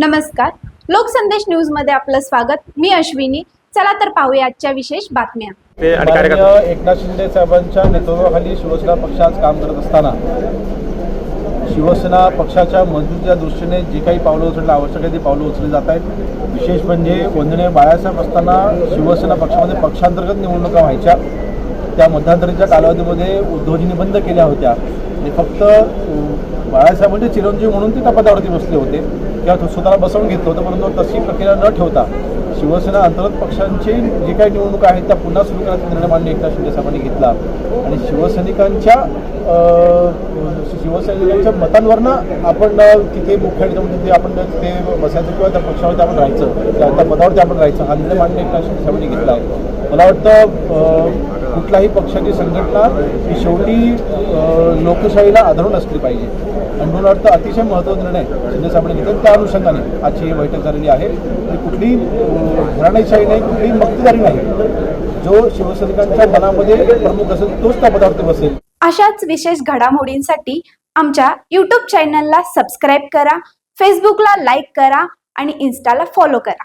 नमस्कार. लोकसंदेश न्यूजमध्ये आपलं स्वागत. मी अश्विनी. चला तर पाहूया आजच्या विशेष बातम्या. माननीय एकनाथ शिंदे साहेबांच्या नेतृत्वाखाली शिवसेना पक्ष आज काम करत असताना शिवसेना पक्षाच्या मजबूतीच्या दृष्टीने जी काही पावलं उचलणं आवश्यक आहे ती पावलं उचलली जात आहेत. विशेष म्हणजे वंदनीय बाळासाहेब असताना शिवसेना पक्षामध्ये पक्षांतर्गत निवडणुका व्हायच्या. त्या मध्यंतरीच्या कालावधीमध्ये उद्धवजींनी बंद केल्या होत्या. आणि फक्त बाळासाहेब म्हणजे चिरंजीव म्हणून ते त्या पदावरती बसले होते. किंवा स्वतःला बसवून घेतलं होतं परंतु तशी प्रक्रिया न ठेवता शिवसेना अंतर्गत पक्षांची जी काही निवडणुका आहेत त्या पुन्हा सुरू करायचा निर्णय मान्य एकनाथ शिंदे साहेबांनी घेतला. आणि शिवसैनिकांच्या शिवसैनिकांच्या मतांवरनं आपण तिथे मुख्य म्हणजे ते आपण तिथे बसायचं किंवा त्या पक्षावरती आपण राहायचं त्या पदावरती आपण राहायचं हा निर्णय मान्य एकनाथ शिंदे साहेबांनी घेतला आहे. मला वाटतं कुठलाही पक्षाची संघटना ही शेवटी लोकशाहीला आधारून असली पाहिजे. आणि मला वाटतं अतिशय महत्त्वाचा निर्णय शिंदे साहेबांनी घेतला त्या अनुषंगाने आजची ही बैठक झालेली आहे. कुठली घराणेशाही नाही कुठली मक्तेदारी नाही. जो शिवसैनिकांच्या मनामध्ये प्रमुख असेल तोच त्या पदार्थ बसेल. अशाच विशेष घडामोडींसाठी आमच्या यूट्यूब चॅनलला सबस्क्राईब करा फेसबुकला लाईक करा आणि इन्स्टाला फॉलो करा.